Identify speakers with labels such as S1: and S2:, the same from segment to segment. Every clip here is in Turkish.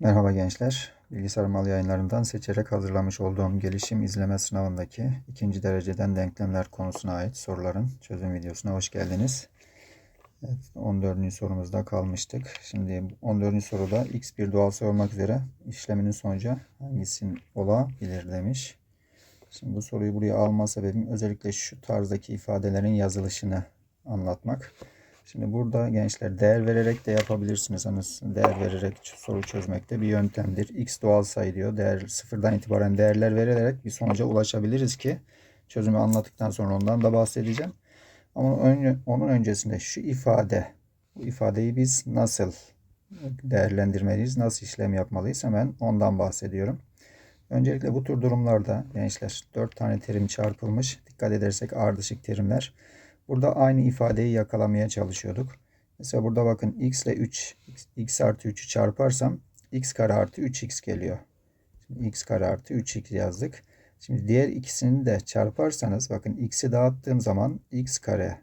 S1: Merhaba gençler. Bilgisayar mal yayınlarından seçerek hazırlamış olduğum gelişim izleme sınavındaki ikinci dereceden denklemler konusuna ait soruların çözüm videosuna hoş geldiniz. Evet, 14. sorumuzda kalmıştık. Şimdi 14. soruda x bir doğal sayı olmak üzere işleminin sonucu hangisinin olabilir demiş. Şimdi bu soruyu buraya alma sebebim özellikle şu tarzdaki ifadelerin yazılışını anlatmak. Şimdi burada gençler değer vererek de yapabilirsiniz. Hani değer vererek soru çözmekte bir yöntemdir. X doğal sayı diyor. Değer sıfırdan itibaren değerler vererek bir sonuca ulaşabiliriz ki çözümü anlattıktan sonra ondan da bahsedeceğim. Ama onun öncesinde şu ifade, bu ifadeyi biz nasıl değerlendirmeliyiz, nasıl işlem yapmalıyız hemen ondan bahsediyorum. Öncelikle bu tür durumlarda gençler 4 tane terim çarpılmış. Dikkat edersek ardışık terimler. Burada aynı ifadeyi yakalamaya çalışıyorduk. Mesela burada bakın x ile 3, x, artı 3'ü çarparsam x kare artı 3x geliyor. Şimdi x kare artı 3x yazdık. Şimdi diğer ikisini de çarparsanız bakın x'i dağıttığım zaman x kare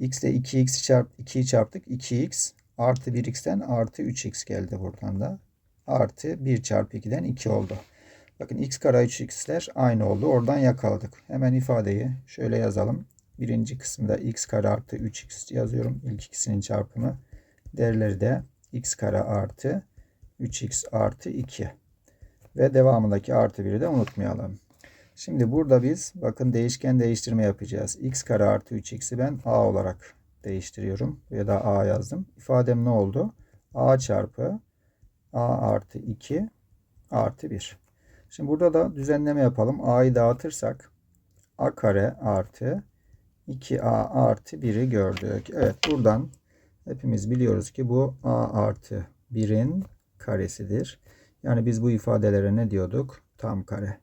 S1: x ile 2x'i çarp 2'yi çarptık 2x artı 1x'ten artı 3x geldi buradan da. Artı 1 çarpı 2'den 2 oldu. Bakın x kare 3x'ler aynı oldu. Oradan yakaladık. Hemen ifadeyi şöyle yazalım. Birinci kısımda x kare artı 3x yazıyorum. İlk ikisinin çarpımı. Değerleri de x kare artı 3x artı 2. Ve devamındaki artı 1'i de unutmayalım. Şimdi burada biz bakın değişken değiştirme yapacağız. x kare artı 3x'i ben a olarak değiştiriyorum. Ya da a yazdım. İfadem ne oldu? a çarpı a artı 2 artı 1. Şimdi burada da düzenleme yapalım. a'yı dağıtırsak a kare artı 2a artı 1'i gördük. Evet buradan hepimiz biliyoruz ki bu a artı 1'in karesidir. Yani biz bu ifadelere ne diyorduk? Tam kare.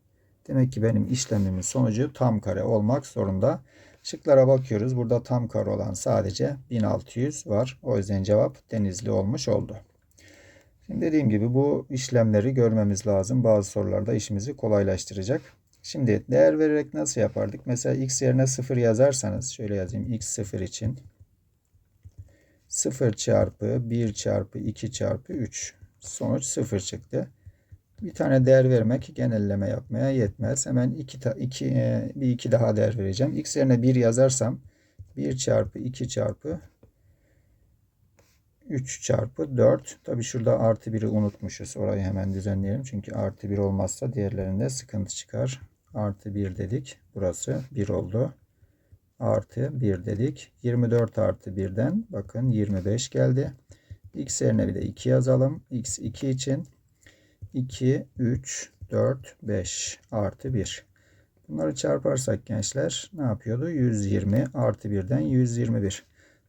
S1: Demek ki benim işlemimin sonucu tam kare olmak zorunda. Şıklara bakıyoruz. Burada tam kare olan sadece 1600 var. O yüzden cevap denizli olmuş oldu. Şimdi dediğim gibi bu işlemleri görmemiz lazım. Bazı sorularda işimizi kolaylaştıracak. Şimdi değer vererek nasıl yapardık? Mesela x yerine 0 yazarsanız şöyle yazayım x 0 için 0 çarpı 1 çarpı 2 çarpı 3 sonuç 0 çıktı. Bir tane değer vermek genelleme yapmaya yetmez. Hemen 2 2 e, bir 2 daha değer vereceğim. X yerine 1 yazarsam 1 çarpı 2 çarpı 3 çarpı 4. Tabi şurada artı 1'i unutmuşuz. Orayı hemen düzenleyelim. Çünkü artı 1 olmazsa diğerlerinde sıkıntı çıkar. Artı 1 dedik. Burası 1 oldu. Artı 1 dedik. 24 artı 1'den bakın 25 geldi. X yerine bir de 2 yazalım. X 2 için 2, 3, 4, 5 artı 1. Bunları çarparsak gençler ne yapıyordu? 120 artı 1'den 121.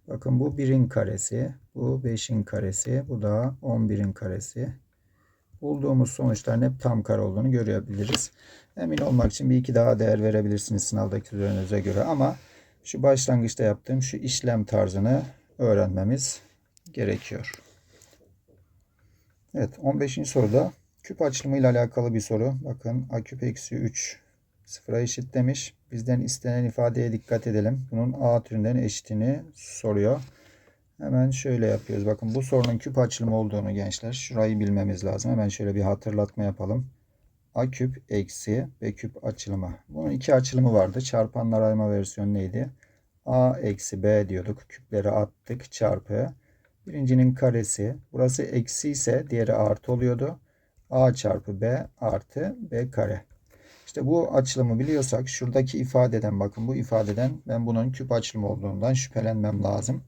S1: Bakın bu 1'in karesi, bu 5'in karesi, bu da 11'in karesi. Bulduğumuz sonuçların hep tam kare olduğunu görebiliriz. Emin olmak için bir iki daha değer verebilirsiniz sınavdaki üzerinize göre ama şu başlangıçta yaptığım şu işlem tarzını öğrenmemiz gerekiyor. Evet 15. soruda küp açılımı ile alakalı bir soru. Bakın a küp eksi 3 sıfıra eşit demiş. Bizden istenen ifadeye dikkat edelim. Bunun a türünden eşitini soruyor. Hemen şöyle yapıyoruz. Bakın bu sorunun küp açılımı olduğunu gençler. Şurayı bilmemiz lazım. Hemen şöyle bir hatırlatma yapalım. A küp eksi B küp açılımı. Bunun iki açılımı vardı. Çarpanlar ayma versiyonu neydi? A eksi B diyorduk. Küpleri attık çarpı. Birincinin karesi. Burası eksi ise diğeri artı oluyordu. A çarpı B artı B kare. İşte bu açılımı biliyorsak şuradaki ifadeden bakın bu ifadeden ben bunun küp açılımı olduğundan şüphelenmem lazım.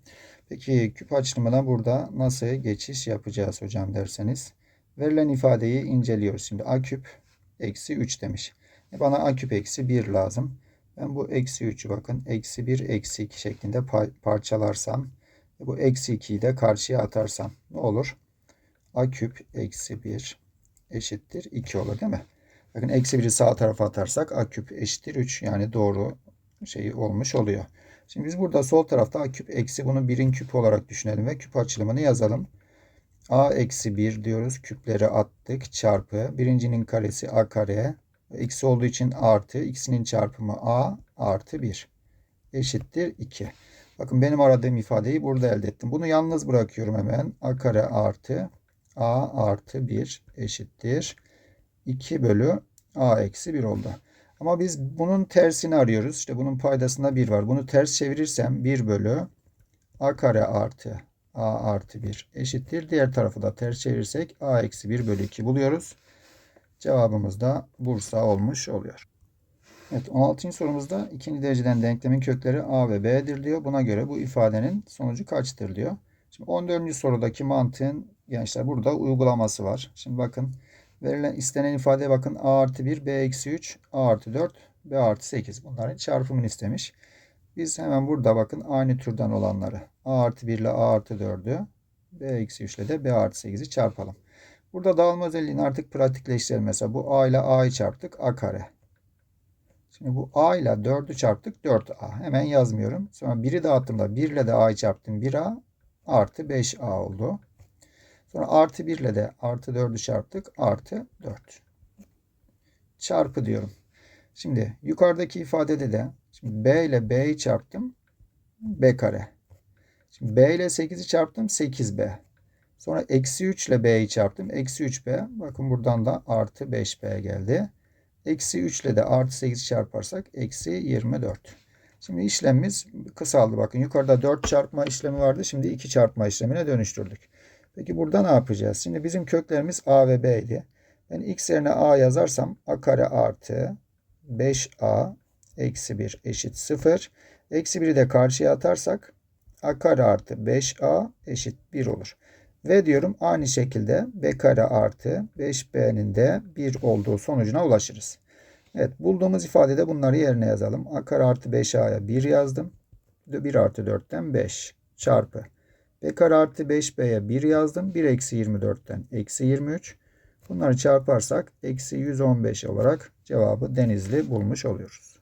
S1: Peki küp açılımına burada nasıl geçiş yapacağız hocam derseniz. Verilen ifadeyi inceliyoruz. Şimdi a küp eksi 3 demiş. E bana a küp eksi 1 lazım. Ben bu eksi 3'ü bakın eksi 1 eksi 2 şeklinde parçalarsam e bu eksi 2'yi de karşıya atarsam ne olur? a küp eksi 1 eşittir 2 olur değil mi? Bakın eksi 1'i sağ tarafa atarsak a küp eşittir 3 yani doğru şey olmuş oluyor. Şimdi biz burada sol tarafta a küp eksi bunu birin küpü olarak düşünelim ve küp açılımını yazalım. a eksi 1 diyoruz. Küpleri attık çarpı. Birincinin karesi a kare. Eksi olduğu için artı. ikisinin çarpımı a artı 1 eşittir 2. Bakın benim aradığım ifadeyi burada elde ettim. Bunu yalnız bırakıyorum hemen. a kare artı a artı 1 eşittir 2 bölü a eksi 1 oldu. Ama biz bunun tersini arıyoruz. İşte bunun paydasında 1 var. Bunu ters çevirirsem 1 bölü a kare artı a artı 1 eşittir. Diğer tarafı da ters çevirirsek a eksi 1 bölü 2 buluyoruz. Cevabımız da Bursa olmuş oluyor. Evet 16. sorumuzda ikinci dereceden denklemin kökleri a ve b'dir diyor. Buna göre bu ifadenin sonucu kaçtır diyor. Şimdi 14. sorudaki mantığın gençler burada uygulaması var. Şimdi bakın verilen istenen ifadeye bakın a artı 1 b eksi 3 a artı 4 b artı 8 bunların çarpımını istemiş. Biz hemen burada bakın aynı türden olanları a artı 1 ile a artı 4'ü b eksi 3 ile de b artı 8'i çarpalım. Burada dağılma özelliğini artık pratikleştirelim. Mesela bu a ile a'yı çarptık a kare. Şimdi bu a ile 4'ü çarptık 4a. Hemen yazmıyorum. Sonra 1'i dağıttığımda 1 ile de a'yı çarptım 1a artı 5a oldu. Sonra artı 1 ile de artı 4'ü çarptık artı 4. Çarpı diyorum. Şimdi yukarıdaki ifadede de şimdi b ile b'yi çarptım b kare. Şimdi b ile 8'i çarptım 8b. Sonra eksi 3 ile b'yi çarptım. Eksi 3b. Bakın buradan da artı 5b geldi. Eksi 3 ile de artı 8 çarparsak eksi 24. Şimdi işlemimiz kısaldı. Bakın yukarıda 4 çarpma işlemi vardı. Şimdi 2 çarpma işlemine dönüştürdük. Peki burada ne yapacağız? Şimdi bizim köklerimiz a ve b. Ben x yerine a yazarsam a kare artı 5a eksi 1 eşit 0. Eksi 1'i de karşıya atarsak a kare artı 5a eşit 1 olur. Ve diyorum aynı şekilde b kare artı 5b'nin de 1 olduğu sonucuna ulaşırız. Evet bulduğumuz ifadede bunları yerine yazalım. a kare artı 5a'ya 1 yazdım. 1 artı 4'ten 5 çarpı. B kare artı 5b'ye 1 yazdım. 1 eksi 24'ten eksi 23. Bunları çarparsak eksi 115 olarak cevabı Denizli bulmuş oluyoruz.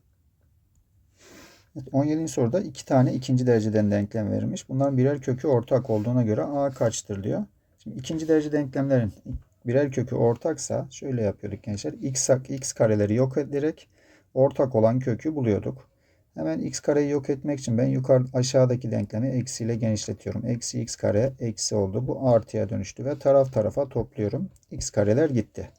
S1: Evet, 17. soruda iki tane ikinci dereceden denklem verilmiş. Bunların birer kökü ortak olduğuna göre a kaçtır diyor. Şimdi ikinci derece denklemlerin birer kökü ortaksa şöyle yapıyorduk gençler. x, x kareleri yok ederek ortak olan kökü buluyorduk. Hemen x kareyi yok etmek için ben yukarı aşağıdaki denklemi eksiyle genişletiyorum. Eksi x kare eksi oldu. Bu artıya dönüştü ve taraf tarafa topluyorum. x kareler gitti.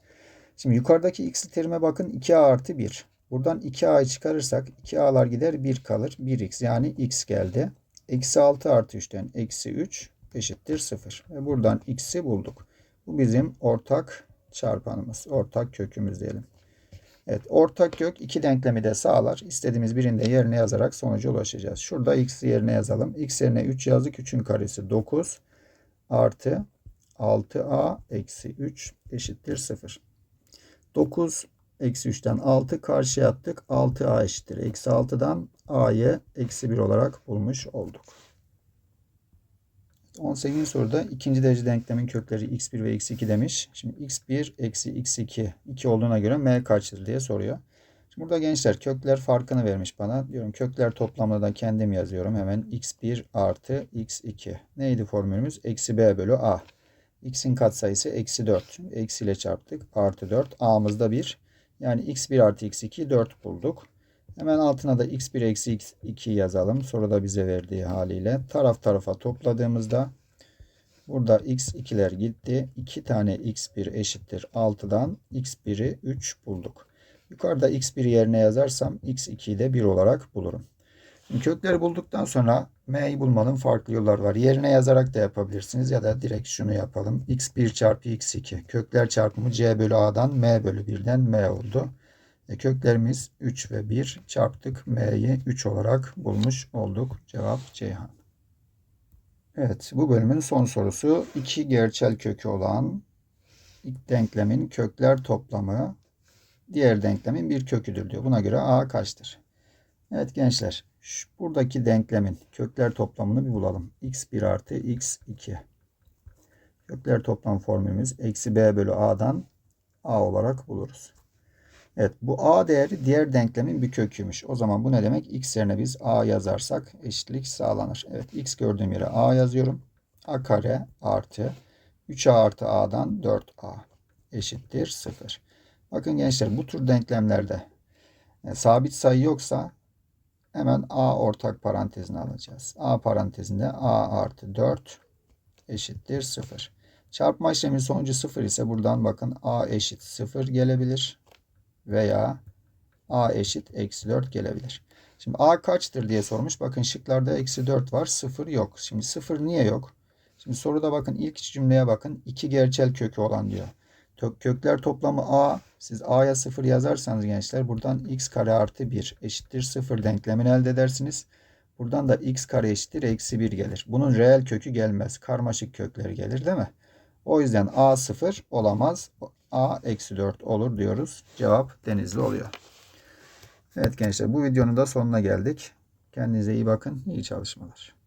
S1: Şimdi yukarıdaki x'li terime bakın 2a artı 1. Buradan 2a'yı çıkarırsak 2a'lar gider 1 kalır. 1x yani x geldi. Eksi 6 artı 3'ten eksi 3 eşittir 0. Ve buradan x'i bulduk. Bu bizim ortak çarpanımız. Ortak kökümüz diyelim. Evet ortak kök iki denklemi de sağlar. İstediğimiz birinde yerine yazarak sonuca ulaşacağız. Şurada x yerine yazalım. x yerine 3 yazdık. 3'ün karesi 9 artı 6a eksi 3 eşittir 0. 9 eksi 3'ten 6 karşıya attık. 6a eşittir. Eksi 6'dan a'yı eksi 1 olarak bulmuş olduk. 18. soruda ikinci derece denklemin kökleri x1 ve x2 demiş. Şimdi x1 eksi x2 2 olduğuna göre m kaçtır diye soruyor. Şimdi burada gençler kökler farkını vermiş bana. Diyorum kökler toplamını da kendim yazıyorum. Hemen x1 artı x2. Neydi formülümüz? Eksi b bölü a. x'in katsayısı eksi 4. Eksi ile çarptık. Artı 4. a'mız da 1. Yani x1 artı x2 4 bulduk. Hemen altına da x1 eksi x2 yazalım. Soruda bize verdiği haliyle. Taraf tarafa topladığımızda burada x2'ler gitti. 2 tane x1 eşittir 6'dan x1'i 3 bulduk. Yukarıda x1 yerine yazarsam x2'yi de 1 olarak bulurum. Şimdi kökleri bulduktan sonra m'yi bulmanın farklı yolları var. Yerine yazarak da yapabilirsiniz ya da direkt şunu yapalım. x1 çarpı x2. Kökler çarpımı c bölü a'dan m bölü 1'den m oldu. E, köklerimiz 3 ve 1 çarptık. M'yi 3 olarak bulmuş olduk. Cevap Ceyhan. Evet bu bölümün son sorusu. iki gerçel kökü olan ilk denklemin kökler toplamı diğer denklemin bir köküdür diyor. Buna göre A kaçtır? Evet gençler şu buradaki denklemin kökler toplamını bir bulalım. x1 artı x2. Kökler toplam formülümüz eksi b bölü a'dan a olarak buluruz. Evet bu a değeri diğer denklemin bir köküymüş. O zaman bu ne demek? x yerine biz a yazarsak eşitlik sağlanır. Evet x gördüğüm yere a yazıyorum. a kare artı 3a artı a'dan 4a eşittir 0. Bakın gençler bu tür denklemlerde yani sabit sayı yoksa hemen a ortak parantezine alacağız. a parantezinde a artı 4 eşittir 0. Çarpma işleminin sonucu 0 ise buradan bakın a eşit 0 gelebilir veya a eşit eksi 4 gelebilir. Şimdi a kaçtır diye sormuş. Bakın şıklarda eksi 4 var 0 yok. Şimdi 0 niye yok? Şimdi soruda bakın ilk cümleye bakın. 2 gerçel kökü olan diyor. Kökler toplamı a. Siz a'ya 0 yazarsanız gençler buradan x kare artı 1 eşittir 0 denklemini elde edersiniz. Buradan da x kare eşittir eksi 1 gelir. Bunun reel kökü gelmez. Karmaşık kökleri gelir değil mi? O yüzden a 0 olamaz. A eksi 4 olur diyoruz. Cevap denizli oluyor. Evet gençler bu videonun da sonuna geldik. Kendinize iyi bakın. İyi çalışmalar.